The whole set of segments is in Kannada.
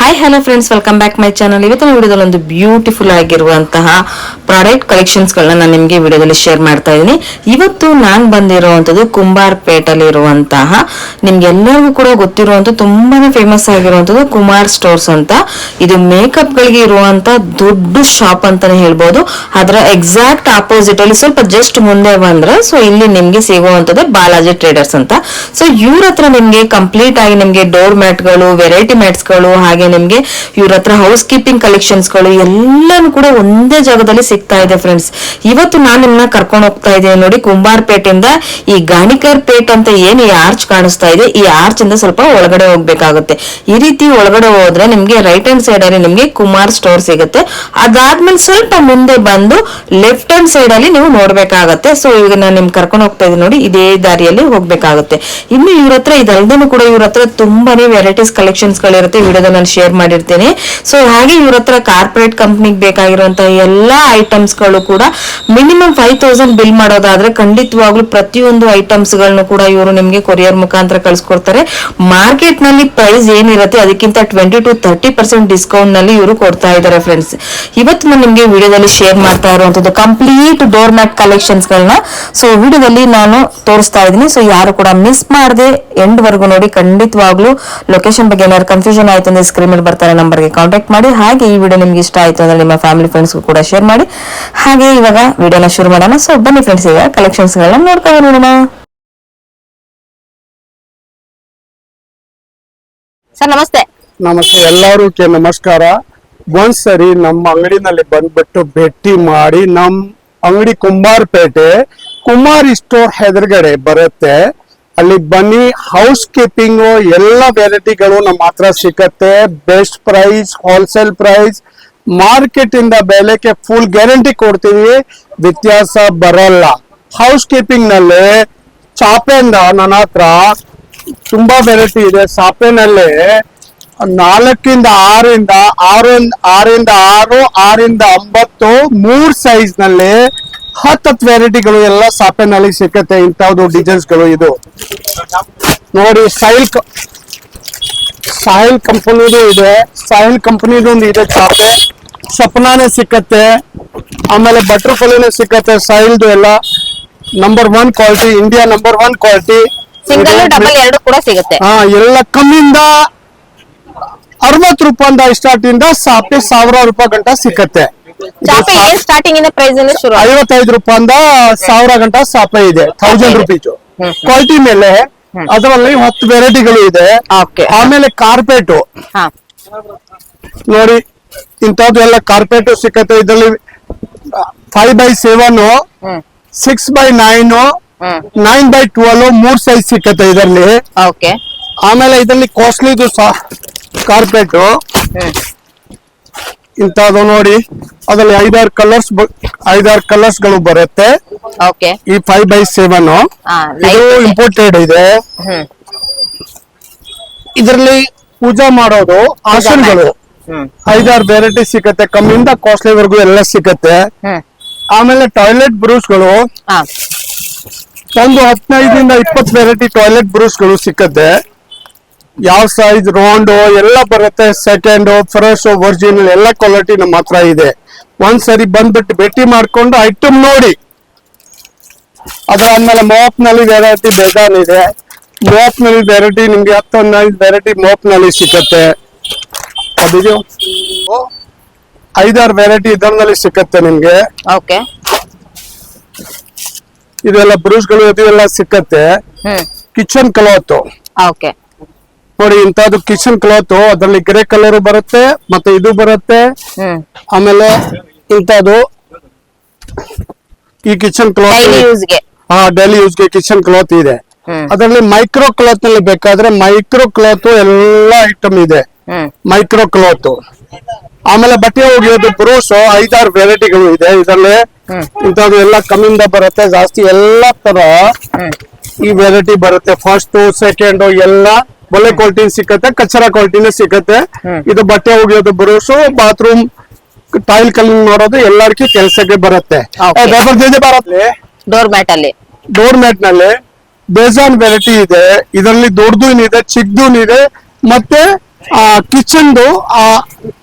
Hi hello friends welcome back my channel ಇವತ್ತಿನ ವಿಡಿಯೋದಲ್ಲಿ ಒಂದು ಬ್ಯೂಟಿಫುಲ್ ಆಗಿರುವಂತಹ ಪ್ರಾಡಕ್ಟ್ ಕಲೆಕ್ಷನ್ಸ್ ಗಳನ್ನ ನಾನು ನಿಮಗೆ ವಿಡಿಯೋದಲ್ಲಿ ಶೇರ್ ಮಾಡ್ತಾ ಇದ್ದೀನಿ. ಇವತ್ತು ನಾನು ಬಂದಿರುವಂತದ್ದು ಕುಂಬಾರ್ ಪೇಟಲ್ಲಿ ಇರುವಂತಹ ನಿಮ್ಗೆಲ್ಲರಿಗೂ ಕೂಡ ಗೊತ್ತಿರುವಂತ ತುಂಬಾನೇ ಫೇಮಸ್ ಆಗಿರುವಂತದ್ದು ಕುಮಾರ್ ಸ್ಟೋರ್ಸ್ ಅಂತ. ಇದು ಮೇಕಪ್ ಗಳಿಗೆ ಇರುವಂತ ದೊಡ್ಡ ಶಾಪ್ ಅಂತಾನೆ ಹೇಳ್ಬೋದು. ಅದರ ಎಕ್ಸಾಕ್ಟ್ ಆಪೋಸಿಟ್ ಅಲ್ಲಿ ಸ್ವಲ್ಪ ಜಸ್ಟ್ ಮುಂದೆ ಬಂದ್ರೆ ಸೊ ಇಲ್ಲಿ ನಿಮ್ಗೆ ಸಿಗುವಂತದ್ದು ಬಾಲಾಜಿ ಟ್ರೇಡರ್ಸ್ ಅಂತ. ಸೊ ಇವ್ರ ಹತ್ರ ನಿಮ್ಗೆ ಕಂಪ್ಲೀಟ್ ಆಗಿ ನಿಮ್ಗೆ ಡೋರ್ ಮ್ಯಾಟ್ಗಳು ವೆರೈಟಿ ಮ್ಯಾಟ್ಸ್ಗಳು, ಹಾಗೆ ನಿಮ್ಗೆ ಇವ್ರ ಹತ್ರ ಹೌಸ್ ಕೀಪಿಂಗ್ ಕಲೆಕ್ಷನ್ಸ್ಗಳು, ಎಲ್ಲಾನು ಕೂಡ ಒಂದೇ ಜಾಗದಲ್ಲಿ ಸಿಗ್ತಾ ಇದೆ ಫ್ರೆಂಡ್ಸ್ ಇವತ್ತು ನಾನು ನಿಮ್ಮನ್ನ ಕರ್ಕೊಂಡು ಹೋಗ್ತಾ ಇದ್ದೀನಿ ನೋಡಿ, ಕುಂಬಾರ್ಪೇಟೆಯಿಂದ ಈ ಗಾಣಿಕರ್ ಪೇಟ್ ಅಂತ ಏನ್ ಈ ಆರ್ಚ್ ಕಾಣಿಸ್ತಾ ಇದೆ. ಈ ಆರ್ಚ್ ಇಂದ ಸ್ವಲ್ಪ ಒಳಗಡೆ ಹೋಗ್ಬೇಕಾಗುತ್ತೆ. ಈ ರೀತಿ ಒಳಗಡೆ ಹೋದ್ರೆ ನಿಮ್ಗೆ ರೈಟ್ ಹ್ಯಾಂಡ್ ಸೈಡ್ ಅಲ್ಲಿ ನಿಮ್ಗೆ ಕುಮಾರ್ ಸ್ಟೋರ್ ಸಿಗುತ್ತೆ. ಅದಾದ್ಮೇಲೆ ಸ್ವಲ್ಪ ಮುಂದೆ ಬಂದು ಲೆಫ್ಟ್ ಹ್ಯಾಂಡ್ ಸೈಡ್ ಅಲ್ಲಿ ನೀವು ನೋಡ್ಬೇಕಾಗತ್ತೆ. ಸೊ ಈಗ ನಾನು ನಿಮ್ ಕರ್ಕೊಂಡು ಹೋಗ್ತಾ ಇದ್ದೀನಿ ನೋಡಿ, ಇದೇ ದಾರಿಯಲ್ಲಿ ಹೋಗ್ಬೇಕಾಗುತ್ತೆ. ಇನ್ನು ಇವ್ರ ಹತ್ರ ಇದಲ್ದೇನು ಕೂಡ ಇವ್ರ ಹತ್ರ ತುಂಬಾನೇ ವೆರೈಟೀಸ್ ಕಲೆಕ್ಷನ್ಸ್ ಗಳಿರುತ್ತೆ. ವಿಡಿಯೋದ ನಾನು ಶೇರ್ ಮಾಡಿರ್ತೀನಿ. ಸೊ ಹಾಗೆ ಇವ್ರ ಹತ್ರ ಕಾರ್ಪೊರೇಟ್ ಕಂಪ್ನಿಗೆ ಬೇಕಾಗಿರುವಂತಹ ಎಲ್ಲಾ ಐಟಮ್ಸ್ಗಳು ಕೂಡ ಮಿನಿಮಮ್ ಫೈವ್ ತೌಸಂಡ್ ಬಿಲ್ ಮಾಡೋದಾದ್ರೆ ಖಂಡಿತವಾಗ್ಲೂ ಪ್ರತಿಯೊಂದು ಐಟಮ್ಸ್ಗಳನ್ನು ಕೂಡ ಇವರು ನಿಮ್ಗೆ ಕೊರಿಯರ್ ಮುಖಾಂತರ ಕಳ್ಸಿಕೊಡ್ತಾರೆ. ಮಾರ್ಕೆಟ್ನಲ್ಲಿ ಪ್ರೈಸ್ ಏನಿರುತ್ತೆ ಅದಕ್ಕಿಂತ ಟ್ವೆಂಟಿ ಟು ತರ್ಟಿ ಪರ್ಸೆಂಟ್ ಡಿಸ್ಕೌಂಟ್ನಲ್ಲಿ ಇವರು ಕೊಡ್ತಾ ಇದ್ದಾರೆ ಫ್ರೆಂಡ್ಸ್ ಇವತ್ತು ನಾನು ನಿಮ್ಗೆ ವಿಡಿಯೋದಲ್ಲಿ ಶೇರ್ ಮಾಡ್ತಾ ಇರುವಂತದ್ದು ಕಂಪ್ಲೀಟ್ ಡೋರ್ ಮ್ಯಾಟ್ ಕಲೆಕ್ಷನ್ಸ್ ಗಳನ್ನ. ಸೊ ವಿಡಿಯೋದಲ್ಲಿ ನಾನು ತೋರಿಸ್ತಾ ಇದ್ದೀನಿ. ಸೊ ಯಾರು ಕೂಡ ಮಿಸ್ ಮಾಡದೆ ಎಂಡ್ ವರ್ಗು ನೋಡಿ ಖಂಡಿತವಾಗ್ಲೂ ಲೊಕೇಶನ್ ಬಗ್ಗೆ ಏನಾದ್ರು ಕನ್ಫ್ಯೂಷನ್ ಆಯ್ತು ಅಂದ್ರೆ ಸ್ಕ್ರೀನ್ ಮೇಲೆ ಬರ್ತಾರೆ, ನಂಬರ್ಗೆ ಕಾಂಟ್ಯಾಕ್ಟ್ ಮಾಡಿ. ಹಾಗೆ ಈ ವಿಡಿಯೋ ನಿಮ್ಗೆ ಇಷ್ಟ ಆಯ್ತು ಅಂದ್ರೆ ನಿಮ್ಮ ಫ್ಯಾಮಿಲಿ ಫ್ರೆಂಡ್ಸ್ ಕೂಡ ಶೇರ್ ಮಾಡಿ. ಹಾಗೆ ಇವಾಗ ವಿಡಿಯೋನ ಶುರು ಮಾಡೋಣ. ಸೊ ಬನ್ನಿ ಫ್ರೆಂಡ್ಸ್ ಈಗ ಕಲೆಕ್ಷನ್ಸ್ ಗಳನ್ನ ನೋಡ್ಕೊಂಡು ನೋಡೋಣ. ಸರ್ ನಮಸ್ತೆ. ನಮಸ್ತೆ ಕೆ ನಮಸ್ಕಾರ. ಒಂದ್ಸರಿ ನಮ್ಮ ಅಂಗಡಿನಲ್ಲಿ ಬಂದ್ಬಿಟ್ಟು ಭೇಟಿ ಮಾಡಿ ನಮ್ ಅಂಗಡಿ ಕುಂಬಾರ್ಪೇಟೆ, ಕುಮಾರ್ ಸ್ಟೋರ್ ಎದುರುಗಡೆ ಬರುತ್ತೆ. ಅಲ್ಲಿ ಬನ್ನಿ ಹೌಸ್ ಕೀಪಿಂಗ್ ಎಲ್ಲ ವೆರೈಟಿಗಳು ನಮ್ಮ ಹತ್ರ ಸಿಗತ್ತೆ. Best price wholesale price market ಇಂದ ಬೆಲೆಗೆ ಫುಲ್ ಗ್ಯಾರಂಟಿ ಕೊಡ್ತೀವಿ. ವ್ಯತ್ಯಾಸ ಬರಲ್ಲ. ಹೌಸ್ ಕೀಪಿಂಗ್ನಲ್ಲಿ ಚಾಪೆಯಿಂದ ನನ್ನ ಹತ್ರ ತುಂಬಾ ವೆರೈಟಿ ಇದೆ. ಸಾಪೆನಲ್ಲಿ ನಾಲ್ಕಿಂದ ಆರಿಂದ ಆರು ಆರಿಂದ ಆರು, ಆರಿಂದ ಒಂಬತ್ತು, ಮೂರ್ ಸೈಜ್ನಲ್ಲಿ ಹತ್ತತ್ತು ವೆರೈಟಿಗಳು ಎಲ್ಲ ಸಾಪೆನಲ್ಲಿ ಸಿಕ್ಕತ್ತೆ ಇಂಥದ್ದು ಡಿಸೈನ್ಸ್ಗಳು ಇದು. ನೋಡಿ ಸೈಲ್ ಸಾಹಿಲ್ ಕಂಪನಿದು ಇದೆ. ಸಾಹಿಲ್ ಕಂಪನಿದು ಒಂದು ಇದೆ ಚಾಪೆ. ಸಪ್ನಾನೇ ಸಿಕ್ಕತ್ತೆ. ಆಮೇಲೆ ಬಟರ್ಫ್ಲೈನೇ ಸಿಕ್ಕತ್ತೆ ಸಾಹಿಲ್ದು ಎಲ್ಲ. Number one quality India number one quality single double ಎರಡು ಕೂಡ ಸಿಗುತ್ತೆ. ಹಾ ಎಲ್ಲ ಕಮ್ಮಿಂದ ಅರವತ್ತು ರೂಪಾಯಿಂದ ಸ್ಟಾರ್ಟ್ ಇಂದ ಸಾಪೆ ಸಾವಿರ ರೂಪಾಯಿ ಗಂಟ ಸಿಕ್ಕತ್ತೆ. ಚಾಪೆ ಏನ್ ಸ್ಟಾರ್ಟಿಂಗ್ ಇಂದ ಪ್ರೈಸ್ ಇಂದ ಶುರು? ಐವತ್ತೈದು ರೂಪಾಯಿಂದ ಸಾವಿರ ಗಂಟ ಸಾಪೆ ಇದೆ. ಥೌಸಂಡ್ ರುಪೀಸ್ ಕ್ವಾಲಿಟಿ ಮೇಲೆ ಅದರಲ್ಲಿ ಹತ್ತು ವೆರೈಟಿಗಳು ಇದೆ. ಆಮೇಲೆ ಕಾರ್ಪೆಟ್. ನೋಡಿ ಇಂಥದ್ದು ಎಲ್ಲ ಕಾರ್ಪೆಟ್ ಸಿಕ್ಕತ್ತೆ. ಇದರಲ್ಲಿ five by seven six by nine nine by twelve ಮೂರ್ ಸೈಜ್ ಸಿಕ್ಕತ್ತೆ ಇದರಲ್ಲಿ. ಓಕೆ. ಆಮೇಲೆ ಇದರಲ್ಲಿ ಕಾಸ್ಟ್ಲಿದು ಕಾರ್ಪೆಟ್. ಇಂಥದ್ದು ನೋಡಿ. ಅದರಲ್ಲಿ ಐದಾರು ಕಲರ್ಸ್ ಐದಾರು ಕಲರ್ಸ್ಗಳು ಬರುತ್ತೆ. ಈ ಫೈವ್ ಬೈ ಸೆವೆನ್ ಇದು ಇಂಪೋರ್ಟೆಡ್ ಇದೆ. ಇದರಲ್ಲಿ ಪೂಜಾ ಮಾಡೋದು ಆಸನ್ಗಳು ಐದಾರು ವೆರೈಟಿ ಸಿಗತ್ತೆ. ಕಮ್ಮಿಯಿಂದ ಕಾಸ್ಟ್ಲಿ ವರ್ಗೂ ಎಲ್ಲ ಸಿಗತ್ತೆ. ಆಮೇಲೆ ಟಾಯ್ಲೆಟ್ ಬ್ರೂಸ್ಗಳು ಒಂದು ಹದಿನೈದರಿಂದ ಇಪ್ಪತ್ತು ವೆರೈಟಿ ಟಾಯ್ಲೆಟ್ ಬ್ರೂಸ್ಗಳು ಸಿಕ್ಕತ್ತೆ ಯಾವ ಸೈಜ್ ರೌಂಡು ಎಲ್ಲ ಬರುತ್ತೆ. ಸೆಕೆಂಡ್ ಫ್ರೆಶ್ ಒರಿಜಿನಲ್ ಎಲ್ಲ ಕ್ವಾಲಿಟಿ ನಮ್ಮ ಹತ್ರ ಇದೆ. ಒಂದ್ಸರಿ ಬಂದ್ಬಿಟ್ಟು ಭೇಟಿ ಮಾಡ್ಕೊಂಡು ಐಟಮ್ ನೋಡಿ. ಅದಾದ್ಮೇಲೆ ಮೋಪ್ನಲ್ಲಿ ವೆರೈಟಿ ಬೇಜಾನ್ ಇದೆ. ಮೋಪ್ನಲ್ಲಿ ವೆರೈಟಿ ನಿಮ್ಗೆ ಹತ್ತೊಂದೈದು ವೆರೈಟಿ ಮೋಪ್ನಲ್ಲಿ ಸಿಕ್ಕತ್ತೆ. ಅದಿದು? ಐದಾರು ವೆರೈಟಿ ಇದರಲ್ಲಿ ಸಿಕ್ಕತ್ತೆ ನಿಮ್ಗೆ. ಓಕೆ. ಇದೆಲ್ಲ ಬ್ರೂಸ್ಗಳು ಇದೆಲ್ಲ ಸಿಕ್ಕತ್ತೆ. Kitchen cloth okay. ನೋಡಿ ಇಂಥದ್ದು ಕಿಚನ್ ಕ್ಲಾತ್ ಅದರಲ್ಲಿ ಗ್ರೇ ಕಲರ್ ಬರುತ್ತೆ ಮತ್ತೆ ಇದು ಬರುತ್ತೆ. ಆಮೇಲೆ ಇಂಥದ್ದು ಈ ಕಿಚನ್ ಕ್ಲಾತ್ ಹಾ ಡೈಲಿ ಯೂಸ್ಗೆ ಕಿಚನ್ ಕ್ಲಾತ್ ಇದೆ. ಅದರಲ್ಲಿ ಮೈಕ್ರೋ ಕ್ಲಾತ್ನಲ್ಲಿ ಬೇಕಾದ್ರೆ ಮೈಕ್ರೋ ಕ್ಲಾತ್ ಎಲ್ಲ ಐಟಮ್ ಇದೆ. ಮೈಕ್ರೋ ಕ್ಲಾತ್ ಆಮೇಲೆ ಬಟ್ಟೆ ಒಗೆಯೋದು ಬ್ರೂಸ್ ಐದಾರು ವೆರೈಟಿಗಳು ಇದೆ. ಇದರಲ್ಲಿ. ಇಂಥದ್ದು ಎಲ್ಲ ಕಮ್ಮಿಂದ ಬರುತ್ತೆ ಜಾಸ್ತಿ ಎಲ್ಲ ತರ ಈ ವೆರೈಟಿ ಬರುತ್ತೆ. ಫಸ್ಟ್ ಸೆಕೆಂಡ್ ಎಲ್ಲ ಒಳ್ಳೆ ಕ್ವಾಲಿಟಿ ಸಿಕ್ಕತ್ತೆ ಕಚ್ಚರ ಕ್ವಾಲಿಟಿನೇ ಸಿಕ್ಕತ್ತೆ. ಇದು ಬಟ್ಟೆ ಒಗೆಯೋದು ಬರೋಸು ಬಾತ್ರೂಮ್ ಟೈಲ್ ಕಲ್ ನೋಡೋದು ಎಲ್ಲರಿಗೂ ಕೆಲಸಕ್ಕೆ ಬರುತ್ತೆ. ಡೋರ್ ಮ್ಯಾಟ್ ಅಲ್ಲಿ ಡೋರ್ ಮ್ಯಾಟ್ನಲ್ಲಿ ಬೇಜಾನ್ ವೆರೈಟಿ ಇದೆ. ಇದರಲ್ಲಿ ದೊಡ್ಡದು ಇದೆ ಚಿಕ್ಕದು ಇದೆ. ಮತ್ತೆ ಕಿಚನ್ ಆ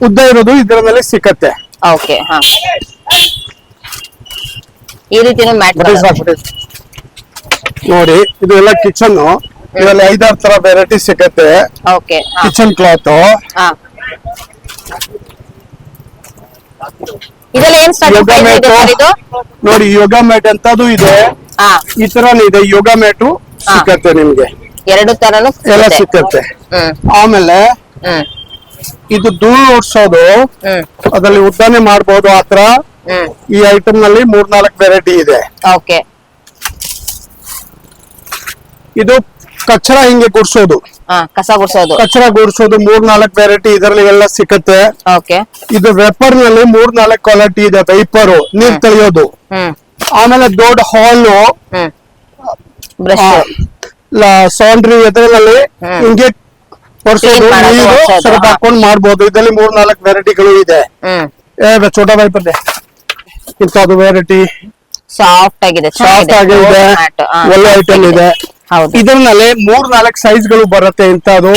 ಉದ್ದ ಇರೋದು ಇದರಲ್ಲಿ ಸಿಕ್ಕತ್ತೆ. ಓಕೆ ಹಾ. ಈ ಮ್ಯಾಟ್. ನೋಡಿ ಇದು ಎಲ್ಲ ಕಿಚನ್ ಇದರಲ್ಲಿ ಐದಾರು ತರ ವೆರೈಟಿ ಸಿಗತ್ತೆ. ಓಕೆ ಕಿಚನ್ ಕ್ಲಾತ್ ಇದೆಲ್ಲ ಏನ್ ನೋಡಿ ಯೋಗ ಮ್ಯಾಟ್ ಅಂತದು ಇದೆ. ಈ ತರ ಇದೆ ಯೋಗ ಮ್ಯಾಟು ಸಿಕ್ಕತ್ತೆ ನಿಮ್ಗೆ. ಎರಡು ತರನು ಎಲ್ಲ. ಸಿಕ್ಕತ್ತೆ ಆಮೇಲೆ ಇದು ಧೂಳು ಓಡಿಸೋದು ಅದ್ರಲ್ಲಿ ಉದ್ದಾನೆ ಮಾಡಬಹುದು ಆತರ ಈ ಐಟಮ್ನಲ್ಲಿ ಮೂರ್ನಾಲ್ಕು ವೆರೈಟಿ ಇದೆ. ಓಕೆ ಇದು ಕಚ್ಚರ ಹಿಂಗೆ ಗುಡ್ಸೋದು ಹಾ ಕಸ ಗುಡ್ಸೋದು ಕಚ್ಚರ ಗುಡ್ಸೋದು ಮೂರ್ನಾಲ್ಕು ವೆರೈಟಿ ಇದರಲ್ಲಿ ಎಲ್ಲ ಸಿಕ್ಕತ್ತೆ. ಓಕೆ. ಇದು ವೆಪರ್ನಲ್ಲಿ ಮೂರ್ ನಾಲ್ಕು ಕ್ವಾಲಿಟಿ ಇದೆ ವೈಪರ್ ನೀರ್ ತಳಿಯೋದು ಹ್ಮ್. ಆಮೇಲೆ ದೊಡ್ಡ ಹಾಲು ಹ್ಮ್. ಬ್ರಷ್ ಸೌಂಡ್ರಿ ಎದುರಲ್ಲಿ ಹ್ಮ್. ಹಿಂಗೆ ಒರ್ಸೋದು Clean ಮಾಡೋದು, ನೀರು ಒರ್ಸೋದು, ಸ್ವಲ್ಪ ಹಾ. ಹಾಕೊಂಡು ಮಾಡ್ಬೋದು. ಇದರಲ್ಲಿ ಮೂರ್ನಾಲ್ಕು ವೆರೈಟಿಗಳು ಇದೆ. ಹ್ಮ್. ಏ ಚೋಟ ವೈಪರ್ ಇದೆ ಇಂಥದ್ದು ವೆರೈಟಿ ಸಾಫ್ಟ್ ಆಗಿದೆ ಸಾಫ್ಟ್ ಆಗಿದೆ. ಒಳ್ಳೆ ಐಟಮ್ ಇದೆ. ಇದರಲ್ಲಿ ಮೂರ್ ನಾಲ್ಕ್ ಸೈಜ್ಗಳು ಬರುತ್ತೆ ಇಂತ ಅದು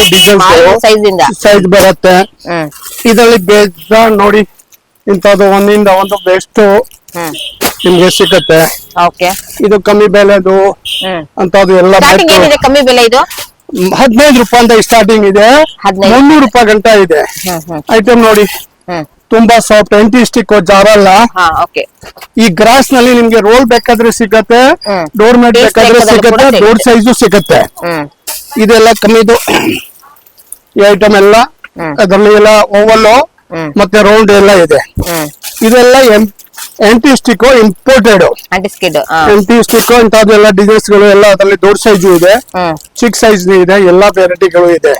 ಇಂದ. ಸೈಜ್ ಬರುತ್ತೆ. ಇದರಲ್ಲಿ ಬೇಜ ನೋಡಿ ಇಂತದ್ದು ಒಂದಿಂದ ಒಂದು ಬೆಸ್ಟ್ ನಿಮ್ಗೆ ಸಿಗತ್ತೆ. ಇದು ಕಮ್ಮಿ ಬೆಲೆದು ಅಂತ ಅಂತದ್ದು ಎಲ್ಲ ಕಮ್ಮಿ ಬೆಲೆ ಇದು? ಹದಿನೈದು ರೂಪಾಯಿ ಅಂತ ಸ್ಟಾರ್ಟಿಂಗ್ ಇದೆ. ಮುನ್ನೂರು ರೂಪಾಯಿ ಗಂಟ ಇದೆ. ಐಟಮ್ ನೋಡಿ. ತುಂಬಾ ಸಾಫ್ಟ್ ಎಂಟಿ ಸ್ಟಿಕ್ ಜಾರಲ್ಲ ಹಾ ಓಕೆ ಈ ಗ್ರಾಸ್ನಲ್ಲಿ ನಿಮ್ಗೆ ರೋಲ್ ಬೇಕಾದ್ರೆ ಸಿಗತ್ತೆ ಡೋರ್ ಮ್ಯಾಟ್ ಬೇಕಾದ್ರೆ ಸಿಗತ್ತೆ ಡೋರ್ ಸೈಜು ಸಿಗತ್ತೆ. ಇದೆಲ್ಲ ಕಮ್ಮಿದು. ಈ ಐಟಮ್ ಎಲ್ಲ. ಅದರಲ್ಲಿ ಎಲ್ಲ ಓವಲ್. ಮತ್ತೆ ರೌಂಡ್ ಎಲ್ಲ ಇದೆ. ಇದೆಲ್ಲ anti stick imported anti skid ಹಾ. ಎಂಟಿ ಸ್ಟಿಕ್ ಇಂಥದ್ದೆಲ್ಲ ಡಿಸೈನ್ಸ್ಗಳು ಎಲ್ಲ ಅದರಲ್ಲಿ ಡೋರ್ ಸೈಜು ಇದೆ. ಚಿಕ್ ಚಿಕ್ಕ ಸೈಜ್ ಇದೆ ಎಲ್ಲಾ ವೆರೈಟಿಗಳು ಇದೆ.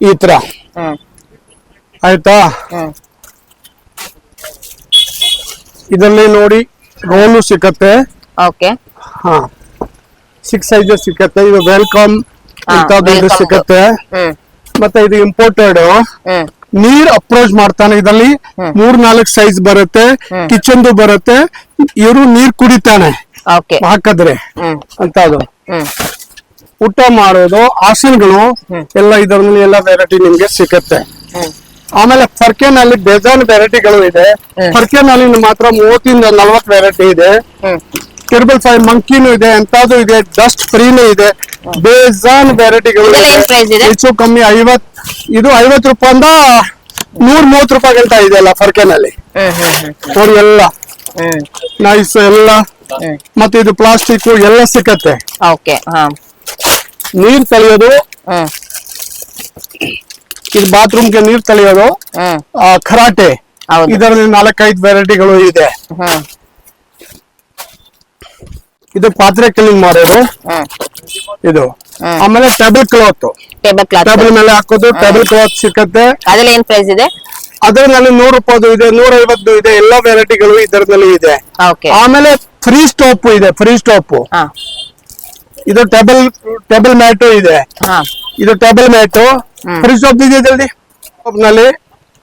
ಈ ತರ. ಆಯ್ತಾ? ಇದರಲ್ಲಿ ನೋಡಿ ರೋಲು ಸಿಕ್ಕತ್ತೆ. ಓಕೆ. ಹಾ. ಸಿಕ್ಸ್ ಸೈಜ್ ಸಿಕ್ಕತ್ತೆ. ಇದು ವೆಲ್ಕಮ್ ಇಂಥದ್ದು. ಸಿಕ್ಕತ್ತೆ. ಮತ್ತೆ ಇದು ಇಂಪೋರ್ಟೆಡ್ ನೀರ್ ಅಪ್ರೋಚ್ ಮಾಡ್ತಾನೆ ಇದರಲ್ಲಿ. ಮೂರ್ ನಾಲ್ಕು ಸೈಜ್ ಬರುತ್ತೆ. ಕಿಚನ್ ಬರುತ್ತೆ. ಇವರು ನೀರ್ ಕುಡಿತಾನೆ. ಹಾಕಿದ್ರೆ. ಅಂತ ಅದು. ಊಟ ಮಾಡೋದು ಆಸನಗಳು ಎಲ್ಲ ಇದರಲ್ಲಿ ಎಲ್ಲ ವೆರೈಟಿ ನಿಮ್ಗೆ ಸಿಕ್ಕತ್ತೆ. ಆಮೇಲೆ ಫರ್ಕೆನಲ್ಲಿ ಬೇಜಾನ್ ವೆರೈಟಿಗಳು ಇದೆ. ಫರ್ಕೆ ಫರ್ಕೆನಲ್ಲಿ ಮಾತ್ರ ಮೂವತ್ತಿಂದ ನಲ್ವತ್ ವೆರೈಟಿ ಇದೆ. ಟ್ರಿಬಲ್ ಫೈವ್ ಮಂಕಿನೂ ಇದೆ ಎಂತಾದ್ರು ಇದೆ ಡಸ್ಟ್ ಫ್ರೀನೂ ಇದೆ. ಬೇಜಾನ್ ವೆರೈಟಿಗಳು ಹೆಚ್ಚು ಕಮ್ಮಿ ಐವತ್ ಇದು ಐವತ್ ರೂಪಾಯಿಂದ ನೂರ್ ಮೂವತ್ ರೂಪಾಯಿ ಗಂಟ ಇದೆ ಅಲ್ಲ ಫರ್ಕೆನಲ್ಲಿ. ಎಲ್ಲ. ನೈಸ್ ಎಲ್ಲ. ಮತ್ತೆ ಇದು ಪ್ಲಾಸ್ಟಿಕ್ ಎಲ್ಲ ಸಿಕ್ಕತ್ತೆ. ನೀರ್ ತಳೆಯೋದು ಇದು ಬಾತ್ರೂಮ್ಗೆ ನೀರ್ ತಳಿಯೋದು ಕರಾಟೆ ಆ, ಖರಾಟೆ ಹೌದು. ಇದರಲ್ಲಿ ನಾಲ್ಕೈದು ವೆರೈಟಿಗಳು ಇದೆ. ಹ್ಮ್. ಇದು ಪಾತ್ರೆ ಕ್ಲೀನ್ ಮಾಡೋದು. ಹ್ಮ್. ಇದು. ಹ್ಮ್. ಆಮೇಲೆ table cloth table cloth table ಮೇಲೆ ಹಾಕೋದು ಟೇಬಲ್ ಕ್ಲಾತ್ ಸಿಕ್ಕತ್ತೆ. ಏನ್ ಪ್ರೈಸ್ ಇದೆ? ಅದರಲ್ಲಿ ನೂರು ರೂಪಾಯಿದು ಇದೆ ನೂರ ಐವತ್ತು ಇದೆ ಎಲ್ಲ ವೆರೈಟಿಗಳು ಇದರಲ್ಲಿ ಇದೆ. ಓಕೆ ಆಮೇಲೆ ಫ್ರೀ ಸ್ಟೋಪ್ ಇದೆ ಫ್ರೀ ಸ್ಟೋಪ್ ಹಾ. ಇದು ಟೇಬಲ್ ಟೇಬಲ್ ಮ್ಯಾಟು ಇದೆ. ಹಾ. ಇದು ಟೇಬಲ್ ಮ್ಯಾಟು ಹ್ಮ್. ಫ್ರೀ ಸ್ಟಾಪ್ ಇದೆ ಜಲ್ದಿ? ನಲ್ಲಿ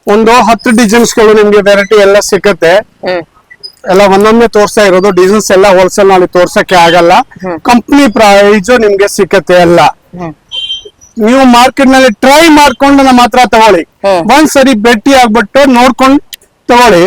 ಒಂದು ಹತ್ತು ಡಿಸೈನ್ಸ್ಗಳು ನಿಮ್ಗೆ ವೆರೈಟಿ ಎಲ್ಲ ಸಿಕ್ಕತ್ತೆ ಎಲ್ಲ ಒಂದೊಮ್ಮೆ ತೋರ್ಸ್ತಾ ಇರೋದು. ಡಿಸೈನ್ಸ್ ಎಲ್ಲ ಹೋಲ್ಸೇಲ್ನಲ್ಲಿ ತೋರ್ಸಕ್ಕೆ ಆಗಲ್ಲ. ಕಂಪ್ನಿ ಪ್ರೈಸ್ ನಿಮ್ಗೆ ಸಿಕ್ಕತ್ತೆ ಎಲ್ಲ. ನೀವು ಮಾರ್ಕೆಟ್ನಲ್ಲಿ ಟ್ರೈ ಮಾಡ್ಕೊಂಡು ನಮ್ಮ ಹತ್ರ ತಗೊಳ್ಳಿ. ಒಂದ್ಸರಿ ಒಂದ್ ಸರಿ ಭೇಟಿ ಆಗ್ಬಿಟ್ಟು ನೋಡ್ಕೊಂಡು ತಗೊಳ್ಳಿ.